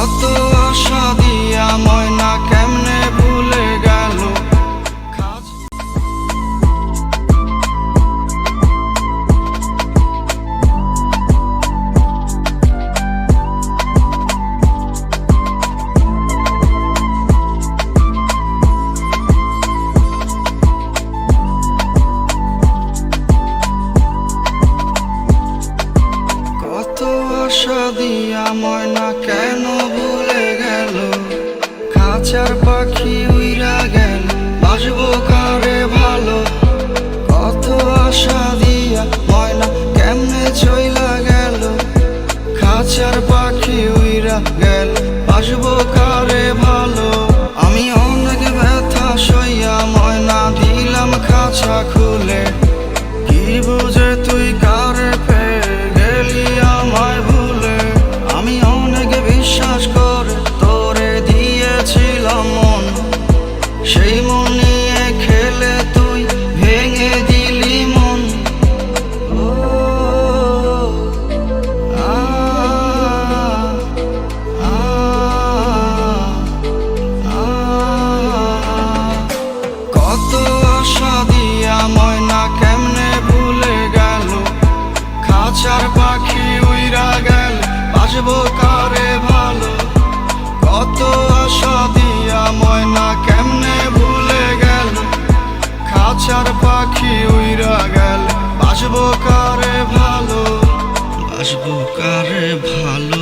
কত খাঁচার পাখি বাসবো কার ভালো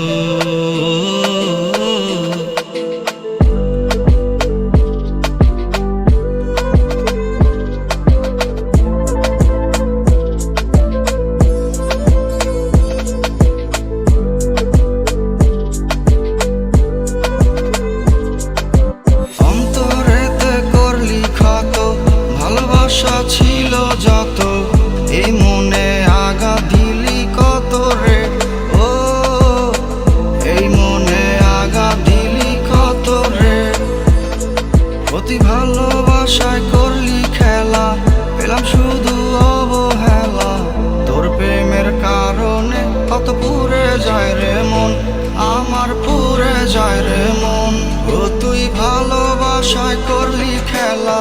অতি ভালোবাসায় করলি খেলা, পেলাম শুধু অবহেলা। তোর প্রেমের কারণে কত পুরে যায় রে মন, আমার পুরে যায় রে মন। ও তুই ভালোবাসায় করলি খেলা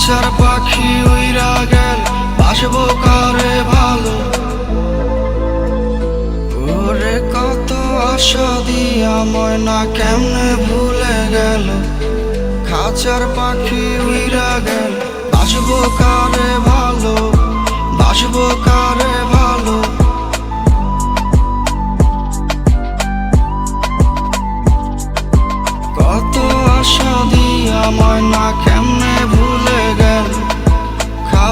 খাঁচার পাখি উইরা গেল, বাসবো কারে ভালো। ওরে কত আশা দিয়া ময়না কেমনে ভুলে গেল। খাঁচার পাখি উইরা গেল, বাসবো কারে ভালো, বাসবো কারে ভালো। কত আশা দিয়া ময়না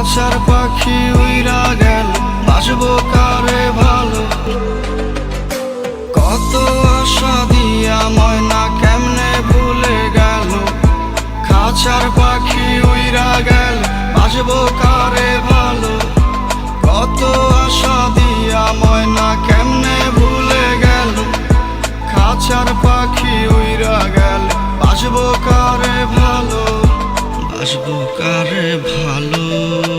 খাঁচার পাখি উইরা গেল। বাসবো কারে ভালো? কত আশা দিয়া ময়না কেমনে ভুলে গেল? খাঁচার পাখি উইরা গেল, বাসবো কারে ভালো? কত আশা দিয়া ময়না কেমনে ভুলে গেল? খাঁচার পাখি উইরা গেল, বাসবো কারে ভালো? বাসবো কারে ভালো?